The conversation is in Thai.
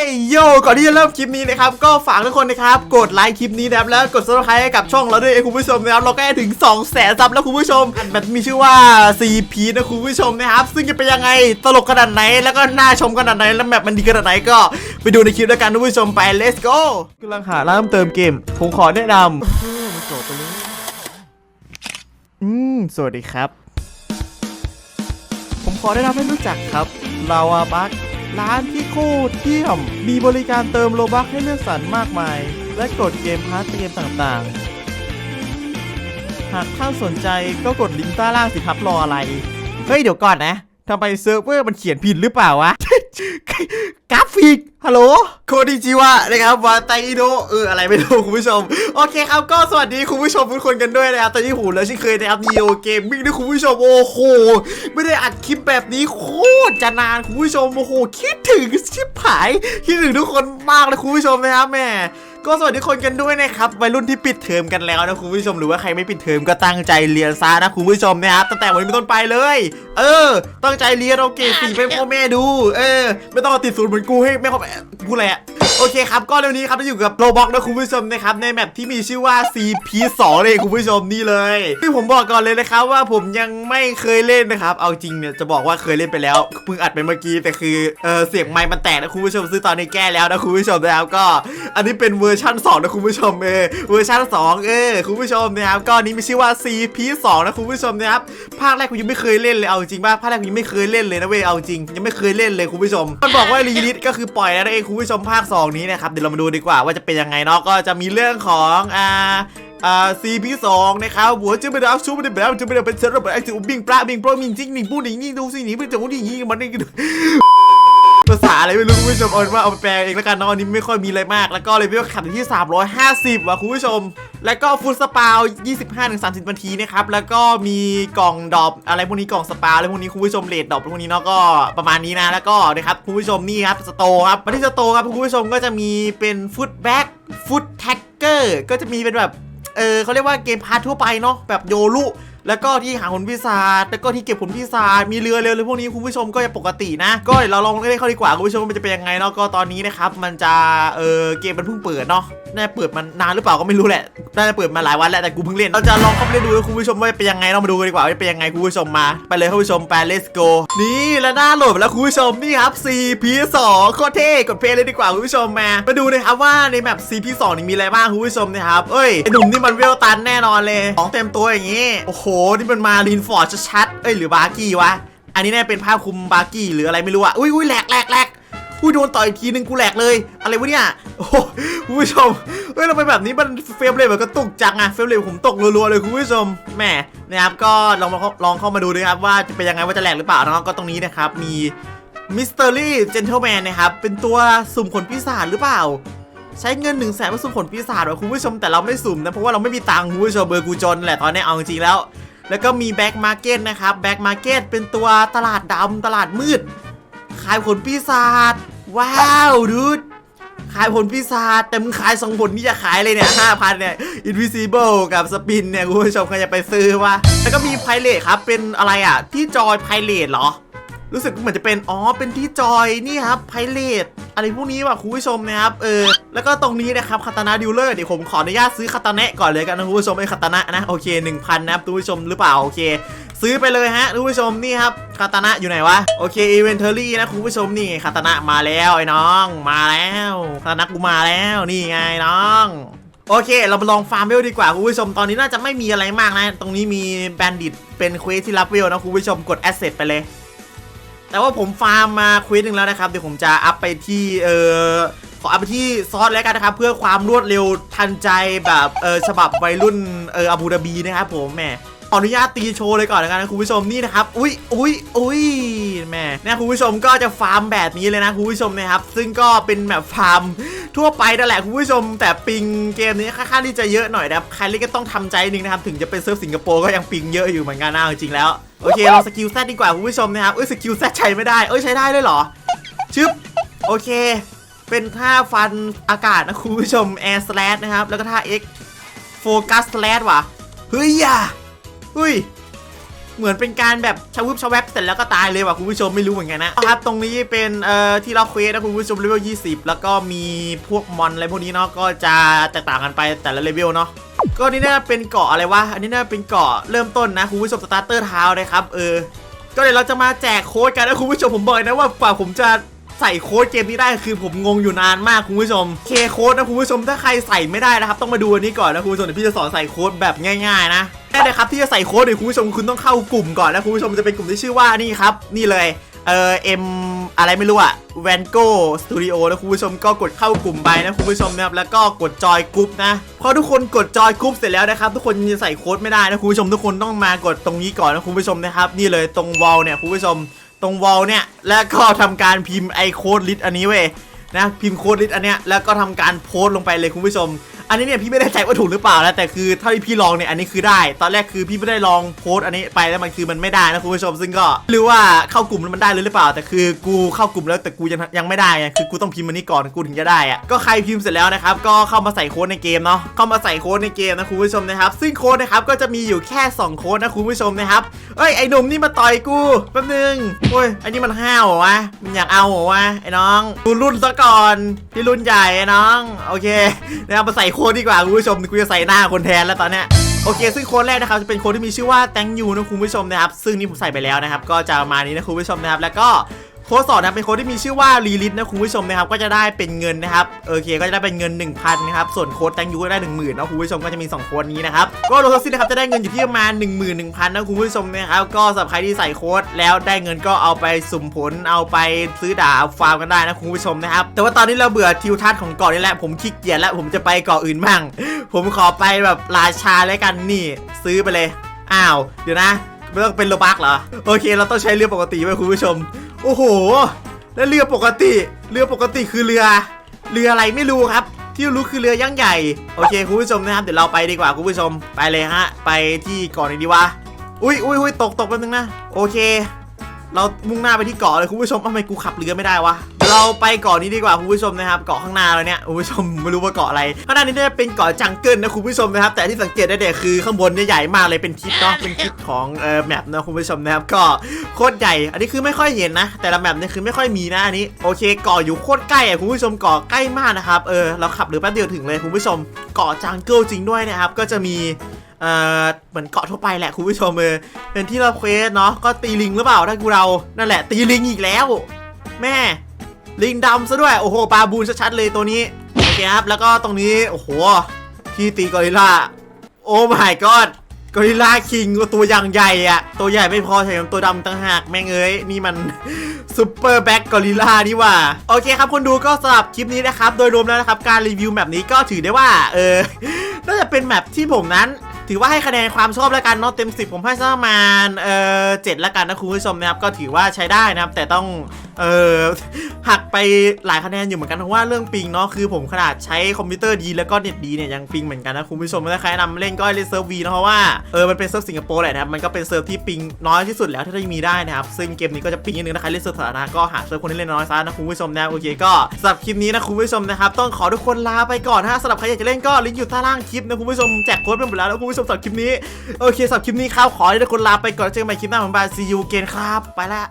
ฮ้ยโยก่อนที่จะเริ่มคลิปนี้นะครับ ก็ฝากทุกคนนะครับ กดไลค์คลิปนี้นะครับแล้วกด subscribe ให้กับช่องเราด้วยคุณผู้ชมนะครับ เราใกล้ถึง2 0 0แสนซับแล้วคุณผู้ชมอันแบบมีชื่อว่า CP นะคุณผู้ชมนะครับ ซึ่งจะเป็นยังไงตลกขนาดไหน แล้วก็น่าชมขนาดไหนแล้วแบบมันดีขนาดไหนก็ ไปดูในคลิปแล้วกันคุณผู้ชมไป let's go กำลังหาร้านเติมเกมผมขอแนะนำอืมสวัสดีครับ ผมขอแนะนำให้รู้จักครับลาวาบัค ร้านที่โคตรเยี่ยม มีบริการเติมโลบัคให้เลือกสรรมากมาย และกดเกมพาร์ทเกมต่างๆ หากท่านสนใจก็กดลิงก์ใต้ล่างสิครับรออะไร เฮ้ยเดี๋ยวก่อนนะทำไมเซิร์ฟเวอร์มันเขียนผิดหรือเปล่าวะก ฟิก ฮัลโหล โคดิจิวะนะครับวาไตโดเอออะไรไม่รู้คุณผู้ชม โอเคครับก็สวัสดีคุณผู้ชมทุกคนกันด้วยนะครับ ตอนนี้หูแล้วเช่นเคยนะครับนีโอเกมมิ่งด้วยคุณผู้ชม โอ้โห ไม่ได้อัดคลิปแบบนี้โคตรจะนานคุณผู้ชม โอ้โห คิดถึงชิบหาย คิดถึงทุกคนมากเลยคุณผู้ชมนะครับแม่ ก็สวัสดีคนกันด้วยนะครับวัยรุ่นที่ปิดเทอมกันแล้วนะคุณผู้ชมหรือว่าใครไม่ปิดเทอมก็ตั้งใจเรียนซะนะคุณผู้ชมนะครับตั้งแต่วันนี้เป็นต้นไปเลย เออ ตั้งใจเรียนเอาเกรดสี่ไปพ่อแม่ดู เออ ไม่ต้องมาติดศูนย์เหมือนกูให้แม่พ่อแม่กูแหละ โอเคครับก็เร็วนี้ครับจะอยู่กับโรบอกนะคุณผู้ชมนะครับในแมปที่มีชื่อว่า CP2 เลยคุณผู้ชมนี่เลยที่ผมบอกก่อนเลยนะครับว่าผมยังไม่เคยเล่นนะครับ เอาจริงเนี่ยจะบอกว่าเคยเล่นไปแล้วเพิ่งอัดไปเมื่อกี้แต่คือเออเสียงไมค์มันแตกนะคุณผู้ชมซึ่งตอนนี้แก้แล้วนะคุณผู้ชมนะครับก็ อันนี้เป็นเวอร์ชัน2นะคุณผู้ชมเออเวอร์ชัน2เออคุณผู้ชมนะครับก็นี้มีชื่อว่า CP2 นะคุณผู้ชมนะครับภาคแรกกูยังไม่เคยเล่นเลยเอาจริงป่ะภาคแรกกูยังไม่เคยเล่นเลยนะเว้ยเอาจริงยังไม่เคยเล่นเลยคุณผู้ชม มันบอกว่ารีลิสก็คือปล่อยแล้วเองคุณผู้ชมภาค2นี้นะครับเดี๋ยวเรามาดูดีกว่าว่าจะเป็นยังไงเนาะก็จะมีเรื่องของอ่าอ่าซีพีสองนะครับหัวจะไม่ได้เอาชูไม่ได้แบบจะไม่ได้เป็นเซอร์เบบไอ้ที่บิงปลาบิงโปรมิงจิงนิงปูนิงยิงดูสิหนีไปจากนี่นี่มันนี่ ภาษาอะไรไม่รู้คุณผู้ชมเอาเป็นว่าเอาไปแปลเองแล้วกันเนาะอันนี้ไม่ค่อยมีอะไรมาก แล้วก็เลยพี่ว่าขับที่ 350ว่ะคุณผู้ชม แล้วก็ฟูดสปาว 25-30 นาทีนะครับแล้วก็มีกล่องดรอปอะไรพวกนี้กล่องสปาวอะไรพวกนี้คุณผู้ชมเลดดรอปพวกนี้เนาะก็ประมาณนี้นะแล้วก็นะครับคุณผู้ชมนี่ครับสโตครับมาที่สโตครับคุณผู้ชมก็จะมีเป็นฟุตแบ็กฟุตแท็กเกอร์ก็จะมีเป็นแบบเออเขาเรียกว่าเกมพาร์ททั่วไปเนาะแบบโยรุ แล้วก็ที่หาผลพิศาจแล้วก็ที่เก็บผลพิศาจมีเรือเรือเลยพวกนี้คุณผู้ชมก็จะปกตินะ ก็เดี๋ยวเราลองเล่นเข้าดีกว่าคุณผู้ชมมันจะเป็นยังไงเนาะก็ตอนนี้นะครับมันจะเออเกมมันเพิ่งเปิดเนาะน่าเปิดมันนานหรือเปล่าก็ไม่รู้แหละน่าจะเปิดมาหลายวันแล้วแต่กูเพิ่งเล่นเราจะลองเข้าไปเล่นดูคุณผู้ชมว่าเป็นยังไงเรามาดูกันดีกว่าว่าเป็นยังไงคุณผู้ชมมา ไปเลยคุณผู้ชมไป let's go นี่แล้วหน้าโหลดแล้วคุณผู้ชมนี่ครับ CP2 โคตรเท่กดเพลย์เลยดีกว่าคุณผู้ชมมามาดูนะครับว่าในแมป CP2 นี่มีอะไรบ้างคุณผู้ชมนะครับเอ้ยไอหนุ่มนี่มันเวลตันแน่นอนเลยของเต็มตัวอย่างงี้โอ้โหนี่มันมารีนฟอร์ดชัดๆเอ้ยหรือบาร์กี้วะ อันนี้แน่เป็นผ้าคลุมบาร์กี้หรืออะไรไม่รู้อะอุ้ยอุ้ยแหลกแหลกแหลกอุ้ยโดนต่อยอีกทีนึงกูแหลกเลย อะไรวะเนี่ย โอ้โหคุณผู้ชม เฮ้ยเราไปแบบนี้มันเฟรมเรทมันก็ตกจังอะเฟรมเรทผมตกรัวๆเลยคุณผู้ชม แหมนะครับก็ลองมาลองเข้ามาดูด้วยครับว่าจะเป็นยังไงว่าจะแหลกหรือเปล่านะครับก็ตรงนี้นะครับมีมิสเตอรี่เจนเทลแมนนะครับเป็นตัวสุ่มขนปีศาจหรือเปล่า ใช้เงิน1นึ่งแสนมาสุ่มขนปีศาจว่ะคุณผู้ชมแต่เราไม่สุ่มนะเพราะว่าเราไม่มีตังค์คุณผู้ชมเบอร์กูจนแหละตอนนี้เอาจริงๆแล้ว แล้วก็มีแบ็กมาร์เก็ตนะครับแบ็กมาร์เก็ตเป็นตัวตลาดดำตลาดมืด ขายผลปีศาจว้าวดูดขายผลปีศาจแต่มึงขายสองผลนี่จะขายเลยเนี่ยห้าพันเนี่ย invisible กับสปินเนี่ยคุณผู้ชมใครจะไปซื้อวะแล้วก็มีไพเรตครับเป็นอะไรอะ ที่จอยไพเรตเหรอ รู้สึกเหมือนจะเป็นอ๋อเป็นที่จอยนี่ครับไพเรต อะไรพวกนี้ว่ะคุณผู้ชมนะครับเออแล้วก็ตรงนี้นะครับคาตานะดิวเลอร์เดี๋ยวผมขออนุญาตซื้อคาตานะก่อนเลยกันนะคุณผู้ชมไอ้คาตานะนะโอเค1,000นะครับคุณผู้ชมหรือเปล่าโอเค ซื้อไปเลยฮะคุณผู้ชมนี่ครับคาตานะอยู่ไหนวะโอเคอีเวนเทอรี่นะคุณผู้ชมนี่คาตานะมาแล้วไอ้น้องมาแล้วคาตานะกูมาแล้วนี่ไงน้องโอเค เราไปลองฟาร์มเวลดีกว่าคุณผู้ชม ตอนนี้น่าจะไม่มีอะไรมากนะ ตรงนี้มีแบนดิตเป็นเควสที่รับเวลนะคุณผู้ชม กดแอสเซทไปเลย แต่ว่าผมฟาร์มมาควิสหนึ่งแล้วนะครับเดี๋ยวผมจะอัพไปที่เออขออัพไปที่ซอสแล้วกันนะครับ เพื่อความรวดเร็วทันใจแบบเออฉบับวัยรุ่นเอออาบูดาบีนะครับผมแหม ออนุญาตตีโชว์เลยก่อนแล้วกันนะคุณผู้ชมนี่นะครับอุ้ยอุ้ยอุ้ยแม่เนี่ยคุณผู้ชมก็จะฟาร์มแบบนี้เลยนะคุณผู้ชมนะครับ ซึ่งก็เป็นแบบฟาร์มทั่วไปนั่นแหละคุณผู้ชม แต่ปิงเกมนี้ค่อนข้างที่จะเยอะหน่อยนะครับใครเล่นก็ต้องทำใจนึงนะครับ ถึงจะเป็นเซิร์ฟสิงคโปร์ก็ยังปิงเยอะอยู่เหมือนกันนะเอาจริงแล้วโอเคลองสกิลแซดดีกว่าคุณผู้ชมนะครับเอ้ยสกิลแซดใช้ไม่ได้เอ้ยใช้ได้ด้วยเหรอชึบโอเค เป็นท่าฟันอากาศนะคุณผู้ชม Air Slash นะครับแล้วก็ท่า X Focus Slash ว่ะเฮ้ยอย่าเฮ้ยเหมือนเป็นการแบบชะวึบชะแวบเสร็จแล้วก็ตายเลยว่ะคุณผู้ชมไม่รู้เหมือนกันนะครับตรงนี้เป็นเอ่อที่เราเควสนะคุณผู้ชมเลเวล20 แล้วก็มีพวกมอนอะไรพวกนี้เนาะก็จะแตกต่างกันไปแต่ละเลเวลเนาะก็นี่น่าเป็นเกาะอะไรวะอันนี้น่าเป็นเกาะเริ่มต้นนะคุณผู้ชมสตาร์เตอร์ทาวนะครับเออก็เดี๋ยวเราจะมาแจกโค้ดกันนะคุณผู้ชมผมบอกนะว่ากว่าผมจะ ใส่โค้ดเกมนี้ได้คือผมงงอยู่นานมากคุณผู้ชมเคโค้ดนะคุณผู้ชมถ้าใครใส่ไม่ได้นะครับต้องมาดูอันนี้ก่อนนะคุณผู้ชมเดี๋ยวพี่จะสอนใส่โค้ดแบบง่ายๆนะแน่เลยครับที่จะใส่โค้ดเนี่ยคุณผู้ชมคุณต้องเข้ากลุ่มก่อนนะคุณผู้ชมจะเป็นกลุ่มที่ชื่อว่านี่ครับ นี่เลยเออเอ็มอะไรไม่รู้อะแวนโก้สตูดิโอนะคุณผู้ชมก็กดเข้ากลุ่มไปนะคุณผู้ชมนะครับแล้วก็กดจอยกลุ่มนะพอทุกคนกดจอยกลุ่มเสร็จแล้วนะครับทุกคนจะใส่โค้ดไม่ได้นะคุณผู้ชมทุกคนต้องมากดตรงนี้ก่อนนะคุณผู้ชมนะครับนี่เลยตรงวอลเนี่ยคุณผู้ชม ตรงวอลเนี่ย แล้วก็ทำการพิมพ์ไอโค้ดลิสต์อันนี้เว้ยนะพิมพ์โค้ดลิสต์อันเนี้ยแล้วก็ทำการโพสต์ลงไปเลยคุณผู้ชม อันนี้เนี่ยพี่ไม่ได้ใจว่าถูกหรือเปล่านะแต่คือเท่าที่พี่ลองเนี่ยอันนี้คือได้ ตอนแรกคือพี่ไม่ได้ลองโพสต์อันนี้ไปแล้วมันคือมันไม่ได้นะคุณผู้ชมซึ่งก็ไม่รู้ว่าเข้ากลุ่มแล้วมันได้เลยหรือเปล่า แต่คือกูเข้ากลุ่มแล้วแต่กูยังยังไม่ได้ไงคือกูต้องพิมพ์อันนี้ก่อนกูถึงจะได้อะก็ใครพิมพ์เสร็จแล้วนะครับก็เข้ามาใส่โค้ดในเกมเนาะเข้ามาใส่โค้ดในเกมนะคุณผู้ชมนะครับซึ่งโค้ดนะครับก็จะมีอยู่แค่สองโค้ดนะคุณผู้ชมนะครับเอ้ยไอ้หนุ่มนี่มาต่อยกูแป๊บนึงโอ้ยไอ้นี่มันห้าววะมันอยากเอาวะไอ้น้องกูรุ่นซะก่อนพี่รุ่นใหญ่ไอ้น้องโอเคนะครับมาใส่โค้ดดีกว่าคุณผู้ชมกูจะใส่หน้าคนแทนแล้วตอนเนี้ยโอเค ซึ่งโค้ดแรกนะครับจะเป็นโค้ดที่มีชื่อว่า thank you นะคุณผู้ชมนะครับ ซึ่งนี่ผมใส่ไปแล้วนะครับ ก็จะมานี้นะคุณผู้ชมนะครับ แล้วก็ โค้ดสองนะเป็นโค้ดที่มีชื่อว่ารีลิทนะคุณผู้ชมนะครับก็จะได้เป็นเงินนะครับโอเคก็จะได้เป็นเงิน 1,000นะครับส่วนโค้ด thank you ก็ได้ 10,000นะคุณผู้ชมก็จะมีสองโค้ดนี้นะครับก็รวมทั้งสิ้นนะครับจะได้เงินอยู่ที่ประมาณ11,000นะคุณผู้ชมนะครับก็สำหรับใครที่ใส่โค้ดแล้วได้เงินก็เอาไปสุ่มผลเอาไปซื้อดาบฟาร์มกันได้นะคุณผู้ชมนะครับแต่ว่าตอนนี้เราเบื่อทิวทัศน์ของเกาะนี้แหละผมขี้เกียจแล้วผมจะไปเกาะอื่นบ้างผมขอไปแบบราชาแล้วกันนี่ ซื้อไปเลยอ้าวเดี๋ยวนะไม่ต้องเป็นโลบักเหรอ โอเค เราต้องใช้เรือปกติไว้คุณผู้ชม โอ้โห แล้วเรือปกติ เรือปกติคือเรือ เรืออะไรไม่รู้ครับ ที่รู้คือเรือยักษ์ใหญ่ โอเคคุณผู้ชมนะครับ เดี๋ยวเราไปดีกว่าคุณผู้ชม ไปเลยฮะ ไปที่เก่อนไหนดีวะ อุ้ยอุ้ยอุ้ยตกตกแป๊บนึงนะ โอเค เรามุ่งหน้าไปที่เกาะเลยคุณผู้ชมทำไมกูขับเรือไม่ได้วะ เราไปเกาะนี้ดีกว่าคุณผู้ชมนะครับเกาะข้างหน้าเราเนี่ยคุณผู้ชมไม่รู้ว่าเกาะอะไรข้างหน้านี้เนี่ยเป็นเกาะจังเกิลนะคุณผู้ชมนะครับ แต่ที่สังเกตได้เด็คือข้างบนเนี่ยใหญ่มากเลยเป็นทิศเนาะเป็นทิศของเอ่อแมปนะคุณผู้ชมนะครับก็โคตรใหญ่ อันนี้คือไม่ค่อยเห็นนะ แต่ละแมปเนี่ยคือไม่ค่อยมีนะอันนี้โอเคเกาะอยู่โคตรใกล้อะคุณผู้ชมเกาะใกล้มากนะครับเออเราขับเรือแป๊บเดียวถึงเลยคุณผู้ชมเกาะจังเกิลจริงด้วยนะครับก็จะมีเอ่อเหมือนเกาะทั่วไปแหละคุณผู้ชมเออเป็นที่เราเควสเนาะก็ตีลิงหรือเปล่าถ้ากูเรานั่นแหละ ตีลิงอีกแล้ว แม่ ลิงดำซะด้วย โอ้โห ปลาบูนชัดๆเลยตัวนี้ โอเคครับ แล้วก็ตรงนี้ โอ้โห ที่ตีกอริลลา โอ้ my god กอริลลาคิงตัวอย่างใหญ่อะตัวใหญ่ไม่พอแถมตัวดำต่างหากแม่งเอ้ย นี่มันซูเปอร์แบ็กกอริลลานี่ว่า โอเคครับคนดูก็สำหรับคลิปนี้นะครับ โดยรวมแล้วนะครับ การรีวิวแบบนี้ก็ถือได้ว่า เออ น่าจะเป็นแมปที่ผมนั้น ถือว่าให้คะแนนความชอบแล้วกันเนาะเต็ม 10 ผมให้สักประมาณเออเจ็ดแล้วกันนะคุณผู้ชมนะครับก็ถือว่าใช้ได้นะครับ แต่ต้องเออหักไปหลายคะแนนอยู่เหมือนกันเพราะว่าเรื่องปิงเนาะคือผมขนาดใช้คอมพิวเตอร์ดีแล้วก็เน็ตดีเนี่ยยังปิงเหมือนกันนะคุณผู้ชมถ้าใครนำเล่นก็เล่นเซิร์ฟวีนะเพราะว่าเออมันเป็นเซิร์ฟสิงคโปร์แหละนะครับมันก็เป็นเซิร์ฟที่ปิงน้อยที่สุดแล้วที่จะมีได้นะครับซึ่งเกมนี้ก็จะปิงนิดนึงนะใครเล่นเซิร์ฟสาธารณะก็หาเซิร์ฟคนที่เล่นน้อยซะนะคุณผู้ชมนะโอเคก็สำหรับคลิปนี้นะคุณผู้ชมนะครับต้องขอทุกคนลาไปก่อนนะฮะสำหรับใครอยากจะเล่นก็ลิงก์อยู่ใต้ล่างคลิปนะคุณผู้ชมแจกโค้ดไปหมดแล้วนะคุณผู้ชมสำหรับคลิปนี้โอเคสำหรับคลิปนี้ครับขอให้ทุกคนลาไปก่อนเจอกันใหม่คลิปหน้าผมบายซีอูเกนครับ ไปละ